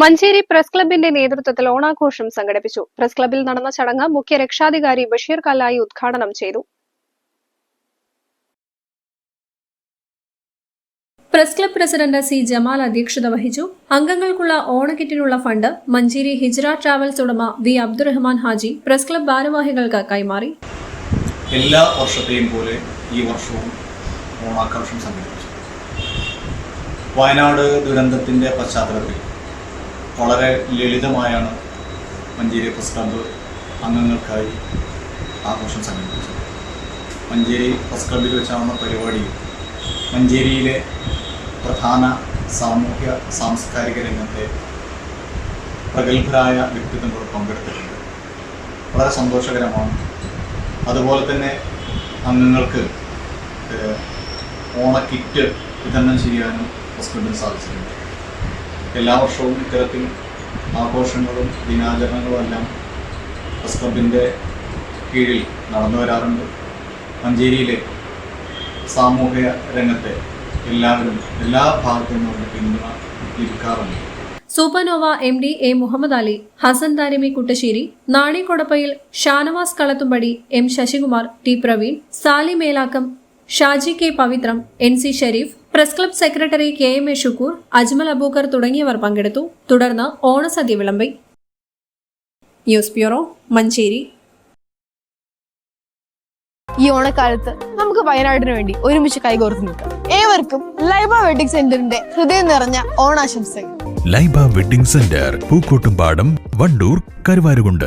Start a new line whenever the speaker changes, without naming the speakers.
Manjeri press ക്ലബിന്റെ നേതൃത്വത്തിൽ ഓണാഘോഷം സംഘടിപ്പിച്ചു. പ്രസ് ക്ലബിൽ നടന്ന ചടങ്ങ് മുഖ്യ രക്ഷാധികാരി ബഷീർ കല്ലായി ഉദ്ഘാടനം ചെയ്തു. Press club president C Jamal അധ്യക്ഷത വഹിച്ചു. അംഗങ്ങൾക്കുള്ള ഓണക്കിറ്റിനുള്ള ഫണ്ട് മഞ്ചേരി ഹിജ്ര ട്രാവൽസ് ഉടമ V Abdurahman Haji press club ഭാരവാഹികൾക്ക് കൈമാറി.
എല്ലാ വർഷത്തെയും പോലെ ഈ വർഷവും ഓണാഘോഷം സംഘടിപ്പിച്ചു. വയനാട് ദുരന്തത്തിന്റെ പശ്ചാത്തലത്തിൽ വളരെ ലളിതമായാണ് മഞ്ചേരി പ്രസ് ക്ലബ്ബ് അംഗങ്ങൾക്കായി ആഘോഷം സംഘടിപ്പിച്ചത്. മഞ്ചേരി പ്രസ് ക്ലബ്ബിൽ വെച്ചാണ് പരിപാടി. മഞ്ചേരിയിലെ പ്രധാന സാമൂഹ്യ സാംസ്കാരിക രംഗത്തെ പ്രഗത്ഭരായ വ്യക്തിത്വങ്ങൾ പങ്കെടുത്തിട്ടുണ്ട്. വളരെ സന്തോഷകരമാണ്. അതുപോലെ തന്നെ അംഗങ്ങൾക്ക് ഓണക്കിറ്റ് വിതരണം ചെയ്യാനും പ്രസ് ക്ലബിന് സാധിച്ചിട്ടുണ്ട്. എല്ലാ വർഷവും ഇത്തരത്തിൽ ആഘോഷങ്ങളും ദിനാചരണങ്ങളും എല്ലാം പ്രസ് ക്ലബിന്റെ കീഴിൽ നടന്നു വരാറുണ്ട്. മഞ്ചേരിയിലെ സാമൂഹിക രംഗത്തെ എല്ലാവരും എല്ലാ ഭാഗത്തു നിന്നും പിന്തുണ ലഭിക്കാറുണ്ട്
supernova M D A Muhammad Ali Hasan Darimi Kuttassery Nanikodappayil Shanavas Kalathumpadi M Sasikumar T Praveen Sali Melakkam Shaji K Pavithram N C Shareef press club secretary K M A Shukoor Ajmal Abookkar തുടങ്ങിയവർ പങ്കെടുത്തു. തുടർന്ന് ഓണസദ്യ വിളമ്പി. News bureau Manjeri.
ഈ ഓണക്കാലത്ത് നമുക്ക് വയനാടിന് വേണ്ടി ഒരുമിച്ച് കൈകോർത്ത് നിൽക്കാം. ഏവർക്കും ലൈബ വെഡിങ് സെന്ററിന്റെ ഹൃദയം നിറഞ്ഞ ഓണാശംസകൾ.
Laiba wedding centre Pookkottumpadam Wandoor Karuvarakundu.